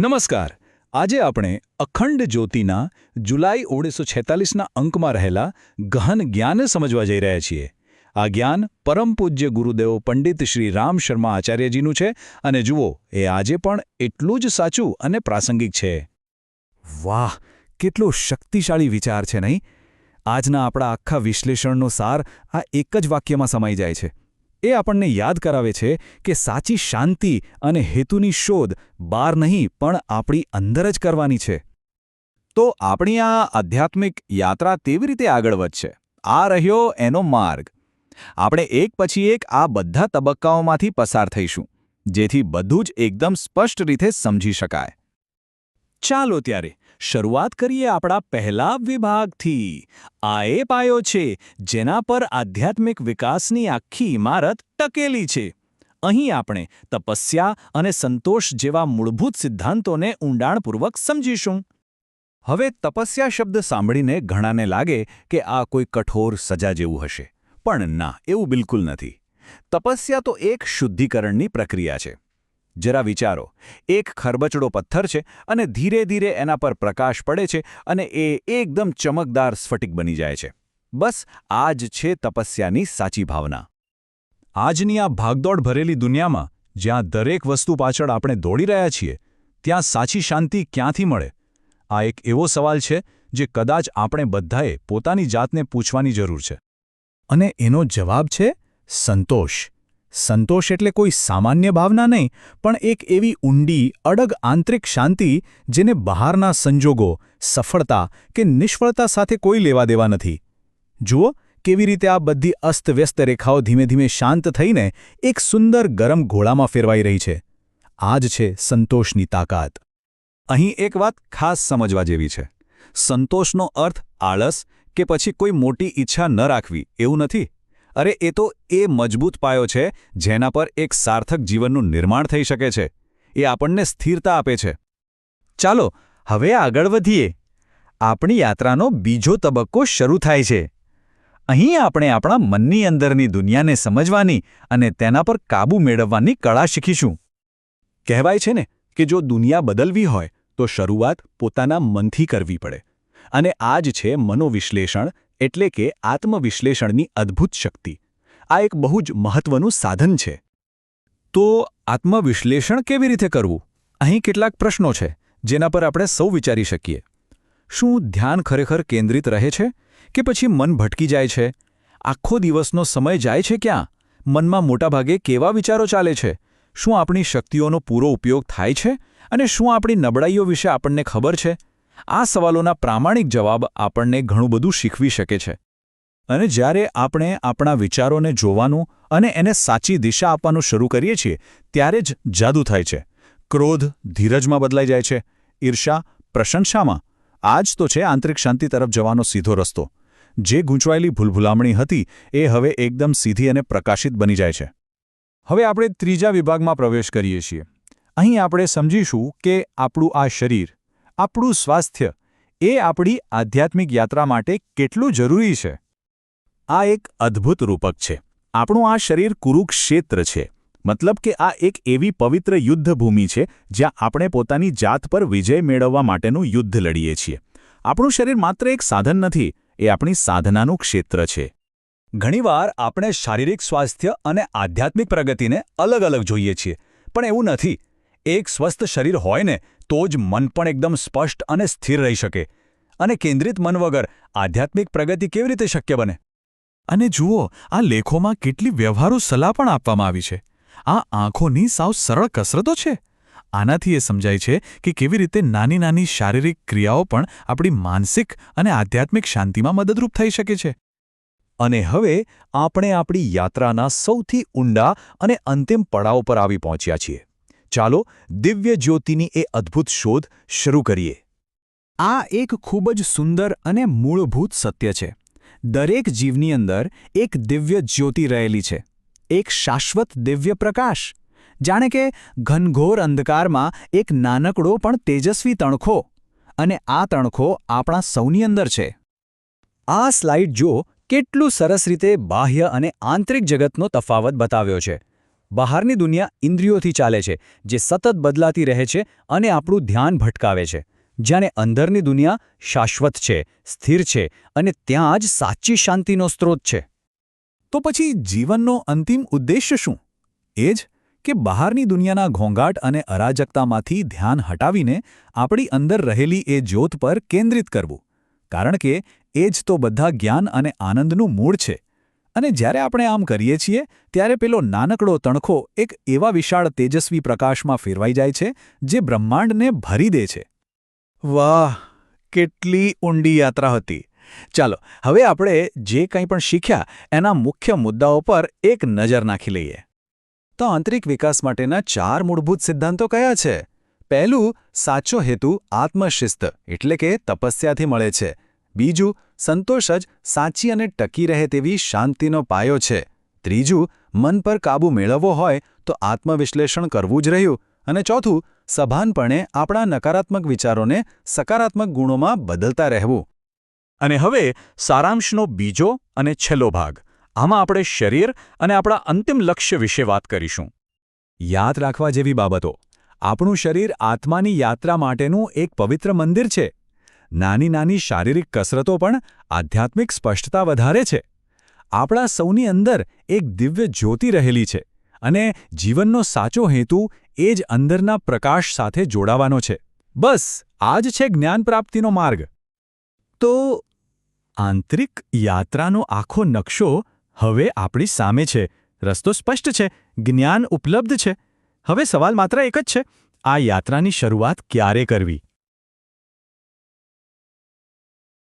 નમસ્કાર. આજે આપણે અખંડ જ્યોતિના જુલાઈ ઓગણીસો છેતાલીસના અંકમાં રહેલા ગહન જ્ઞાન સમજવા જઈ રહ્યા છીએ. આ જ્ઞાન પરમ પૂજ્ય ગુરુદેવ પંડિત શ્રી રામ શર્મા આચાર્યજીનું છે અને જુઓ, એ આજે પણ એટલું જ સાચું અને પ્રાસંગિક છે. વાહ, કેટલો શક્તિશાળી વિચાર છે નહીં? આજના આપણા આખા વિશ્લેષણનો સાર આ એક જ વાક્યમાં સમાઈ જાય છે. એ આપણને યાદ કરાવે છે કે સાચી શાંતિ અને હેતુની શોધ બહાર નહીં, પણ આપણી અંદર જ કરવાની છે. તો આપણી આ આધ્યાત્મિક યાત્રા તેવી રીતે આગળ વધશે? આ રહ્યો એનો માર્ગ. આપણે એક પછી એક આ બધા તબક્કાઓમાંથી પસાર થઈશું, જેથી બધું જ એકદમ સ્પષ્ટ રીતે સમજી શકાય. ચાલો ત્યારે શરૂઆત કરીએ આપણા પહેલા વિભાગથી. આ એ પાયો છે, જેના પર આધ્યાત્મિક વિકાસની આખી ઇમારત ટકેલી છે. અહીં આપણે તપસ્યા અને સંતોષ જેવા મૂળભૂત સિદ્ધાંતોને ઊંડાણપૂર્વક સમજીશું. હવે તપસ્યા શબ્દ સાંભળીને ઘણાને લાગે કે આ કોઈ કઠોર સજા જેવું હશે. પણ ના, એવું બિલકુલ નથી. તપસ્યા તો એક શુદ્ધિકરણની પ્રક્રિયા છે. જરા વિચારો. એક ખરબચડો પથ્થર છે અને ધીરે ધીરે એના પર પ્રકાશ પડે છે અને એ એકદમ ચમકદાર સ્ફટિક બની જાય છે. બસ, આ જ છે તપસ્યાની સાચી ભાવના. આજની આ ભાગદોડ ભરેલી દુનિયામાં જ્યાં દરેક વસ્તુ પાછળ આપણે દોડી રહ્યા છીએ, ત્યાં સાચી શાંતિ ક્યાંથી મળે? આ એક એવો સવાલ છે જે કદાચ આપણે બધાએ પોતાની જાતને પૂછવાની જરૂર છે. અને એનો જવાબ છે સંતોષ. સંતોષ એટલે કોઈ સામાન્ય ભાવના નહીં, પણ એક એવી ઊંડી, અડગ આંતરિક શાંતિ જેને બહારના સંજોગો, સફળતા કે નિષ્ફળતા સાથે કોઈ લેવા દેવા નથી. જુઓ, કેવી રીતે આ બધી અસ્તવ્યસ્ત રેખાઓ ધીમે ધીમે શાંત થઈને એક સુંદર ગરમ ઘોળામાં ફેરવાઈ રહી છે. આ જ છે સંતોષની તાકાત. અહીં એક વાત ખાસ સમજવા જેવી છે. સંતોષનો અર્થ આળસ કે પછી કોઈ મોટી ઈચ્છા ન રાખવી, એવું નથી. અરે, એ તો એ મજબૂત પાયો છે, જેના પર એક સાર્થક જીવનનું નિર્માણ થઈ શકે છે. એ આપણને સ્થિરતા આપે છે. ચાલો, હવે આગળ વધીએ. આપણી યાત્રાનો બીજો તબક્કો શરૂ થાય છે. અહીં આપણે આપણા મનની અંદરની દુનિયાને સમજવાની અને તેના પર કાબૂ મેળવવાની કળા શીખીશું. કહેવાય છે ને કે જો દુનિયા બદલવી હોય, તો શરૂઆત પોતાના મનથી કરવી પડે. અને આ જ છે મનોવિશ્લેષણ એટલે કે આત્મવિશ્લેષણની અદ્ભુત શક્તિ. આ એક બહુ જ મહત્વનું સાધન છે. તો આત્મવિશ્લેષણ કેવી રીતે કરવું? અહીં કેટલાક પ્રશ્નો છે, જેના પર આપણે સૌ વિચારી શકીએ. શું ધ્યાન ખરેખર કેન્દ્રિત રહે છે, કે પછી મન ભટકી જાય છે? આખો દિવસનો સમય જાય છે ક્યાં? મનમાં મોટાભાગે કેવા વિચારો ચાલે છે? શું આપણી શક્તિઓનો પૂરો ઉપયોગ થાય છે? અને શું આપણી નબળાઈઓ વિશે આપણને ખબર છે? આ સવાલોના પ્રામાણિક જવાબ આપણને ઘણું બધું શીખવી શકે છે. અને જ્યારે આપણે આપણા વિચારોને જોવાનું અને એને સાચી દિશા આપવાનું શરૂ કરીએ છીએ, ત્યારે જ જાદુ થાય છે. ક્રોધ ધીરજમાં બદલાઈ જાય છે. ઈર્ષા પ્રશંસામાં. આ જ તો છે આંતરિક શાંતિ તરફ જવાનો સીધો રસ્તો. જે ગૂંચવાયેલી ભૂલભુલામણી હતી, એ હવે એકદમ સીધી અને પ્રકાશિત બની જાય છે. હવે આપણે ત્રીજા વિભાગમાં પ્રવેશ કરીએ છીએ. અહીં આપણે સમજીશું કે આપણું આ શરીર આપણું સ્વાસ્થ્ય એ આપણી આધ્યાત્મિક યાત્રા માટે કેટલું જરૂરી છે? આ એક અદ્ભુત રૂપક છે. આપણું આ શરીર કુરુક્ષેત્ર છે. મતલબ કે આ એક એવી પવિત્ર યુદ્ધભૂમિ છે, જ્યાં આપણે પોતાની જાત પર વિજય મેળવવા માટેનું યુદ્ધ લડીએ છીએ. આપણું શરીર માત્ર એક સાધન નથી, એ આપણી સાધનાનું ક્ષેત્ર છે. ઘણીવાર આપણે શારીરિક સ્વાસ્થ્ય અને આધ્યાત્મિક પ્રગતિને અલગ અલગ જોઈએ છીએ, પણ એવું નથી. એક સ્વસ્થ શરીર હોય ને તો જ મન પણ એકદમ સ્પષ્ટ અને સ્થિર રહી શકે અને કેન્દ્રિત મન વગર આધ્યાત્મિક પ્રગતિ કેવી રીતે શક્ય બને? અને જુઓ, આ લેખોમાં કેટલી વ્યવહારુ સલાહ પણ આપવામાં આવી છે. આ આંખોની સાવ સરળ કસરતો છે. આનાથી એ સમજાય છે કે કેવી રીતે નાની નાની શારીરિક ક્રિયાઓ પણ આપણી માનસિક અને આધ્યાત્મિક શાંતિમાં મદદરૂપ થઈ શકે છે. અને હવે આપણે આપણી યાત્રાના સૌથી ઊંડા અને અંતિમ પડાવ પર આવી પહોંચ્યા છીએ. ચાલો દિવ્ય જ્યોતિની એ અદ્ભુત શોધ શરૂ કરીએ. આ એક ખૂબ જ સુંદર અને મૂળભૂત સત્ય છે. દરેક જીવની અંદર એક દિવ્ય જ્યોતિ રહેલી છે. એક શાશ્વત દિવ્ય પ્રકાશ. જાણે કે ઘનઘોર અંધકારમાં એક નાનકડો પણ તેજસ્વી તણખો અને આ તણખો આપણા સૌની અંદર છે. આ સ્લાઇડ જો કેટલું સરસ રીતે બાહ્ય અને આંતરિક જગતનો તફાવત બતાવ્યો છે. બહારની દુનિયા ઇન્દ્રિયોથી ચાલે છે, જે સતત બદલાતી રહે છે અને આપણું ધ્યાન ભટકાવે છે. જ્યારે અંદરની દુનિયા શાશ્વત છે, સ્થિર છે અને ત્યાં જ સાચી શાંતિનો સ્ત્રોત છે. તો પછી જીવનનો અંતિમ ઉદ્દેશ્ય શું? એ જ કે બહારની દુનિયાના ઘોંઘાટ અને અરાજકતામાંથી ધ્યાન હટાવીને આપણી અંદર રહેલી એ જ્યોત પર કેન્દ્રિત કરવું. કારણ કે એ જ તો બધા જ્ઞાન અને આનંદનું મૂળ છે. અને જ્યારે આપણે આમ કરીએ છીએ, ત્યારે પેલો નાનકડો તણખો એક એવા વિશાળ તેજસ્વી પ્રકાશમાં ફેરવાઈ જાય છે, જે બ્રહ્માંડને ભરી દે છે. વાહ, કેટલી ઊંડી યાત્રા હતી. ચાલો, હવે આપણે જે કંઈ પણ શીખ્યા, એના મુખ્ય મુદ્દાઓ પર એક નજર નાખી લઈએ. તો આંતરિક વિકાસ માટેના ચાર મૂળભૂત સિદ્ધાંતો કયા છે? પહેલું, સાચો હેતુ આત્મશિસ્ત, એટલે કે તપસ્યાથી મળે છે. બીજું સંતોષ જ સાચી અને ટકી રહે તેવી શાંતિનો પાયો છે. ત્રીજું, મન પર કાબૂ મેળવવો હોય તો આત્મવિશ્લેષણ કરવું જ રહ્યું. અને ચોથું, સભાનપણે આપણા નકારાત્મક વિચારોને સકારાત્મક ગુણોમાં બદલતા રહેવું. અને હવે, સારાંશનો બીજો અને છેલ્લો ભાગ. આમાં આપણે શરીર અને આપણા અંતિમ લક્ષ્ય વિશે વાત કરીશું. યાદ રાખવા જેવી બાબતો. આપણું શરીર આત્માની યાત્રા માટેનું એક પવિત્ર મંદિર છે. નાની નાની શારીરિક કસરતો પણ આધ્યાત્મિક સ્પષ્ટતા વધારે છે. આપણા સૌની અંદર એક દિવ્ય જ્યોતિ રહેલી છે અને જીવનનો સાચો હેતુ એ જ અંદરના પ્રકાશ સાથે જોડાવાનો છે. બસ આ જ છે જ્ઞાન પ્રાપ્તિનો માર્ગ. તો આંતરિક યાત્રાનો આખો નકશો હવે આપણી સામે છે. રસ્તો સ્પષ્ટ છે, જ્ઞાન ઉપલબ્ધ છે. હવે સવાલ માત્ર એક જ છે, આ યાત્રાની શરૂઆત ક્યારે કરવી?